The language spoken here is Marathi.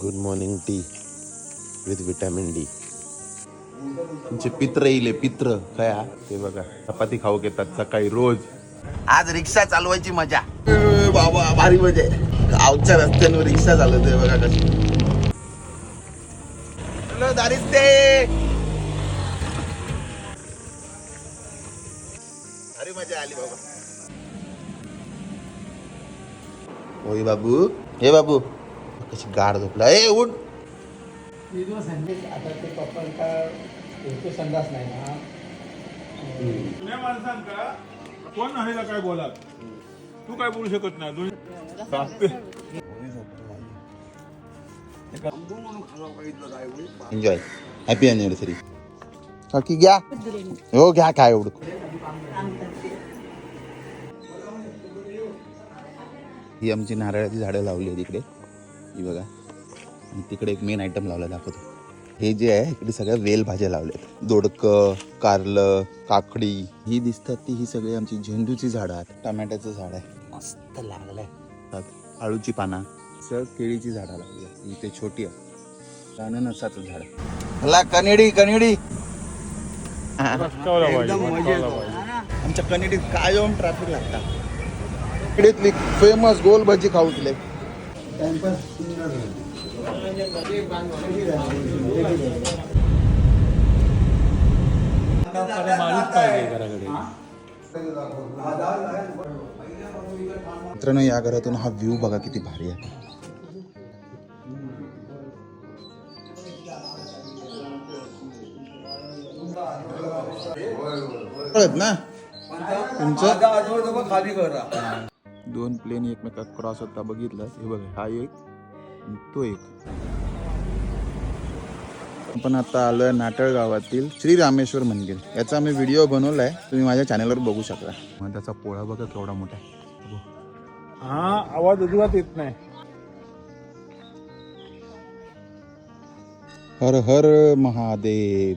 Good morning tea with vitamin D तुमचे पित्र येईल पित्र. काय हा? ते बघा चपाती खाऊ घेतात सकाळी रोज. आज रिक्षा चालवायची मजा. ए, बाबा भारी मजा आहे. गावच्या रस्त्यांवर रिक्षा चालवते बघा कशी हॅलो दारिस्ते. भारी मजा आली बाबा. होय बाबू. हे बाबू कशी गाड झोपला ए उठ. दिवस संदेश आता ते पप्पांचा येतो संडास नाही ना. जुन्या माणसांका कोण आहे काय बोला तू काय बोलू शकत नाही. एन्जॉय हॅपी अॅनिव्हर्सरी काकी घ्या. हो घ्या काय एवढं. ही आमची नारळाची झाडं लावली आहेत इकडे. ही बघा. आणि तिकडे एक मेन आयटम लावला दाखवतो. हे जे आहे इकडे सगळ्या वेल भाज्या लावल्यात. दोडकं कारलं काकडी. ही दिसतात ती ही सगळी आमची झेंडूची झाडं आहेत. टमॅट्याचं झाड आहे. मस्त लागलंय. आळूची पाना सगळं केळीची झाडं लावली आहेत. इथे छोटी आहे. अननसाचं झाड. मला कनेडी कनेडी. आमच्या कनेडीत कायम ट्रॅफिक लागतात. इकडेतली फेमस गोल भजी टाइमपास तुले मित्रांनो या घरातून हा व्ह्यू बघा किती भारी आहे. कळत ना? तुमचं? दोन प्लेन एकमेकात क्रॉस होता बघितलं. हे बघा हा एक तो एक. आपण आता आलोय नाटळ गावातील श्री रामेश्वर मंदिर. याचा आम्ही व्हिडिओ बनवलाय. तुम्ही माझ्या चॅनलवर बघू शकता. मग त्याचा पोळा बघा केवढा मोठा आहे. हा आवाज अजिबात येत नाही. हर हर महादेव.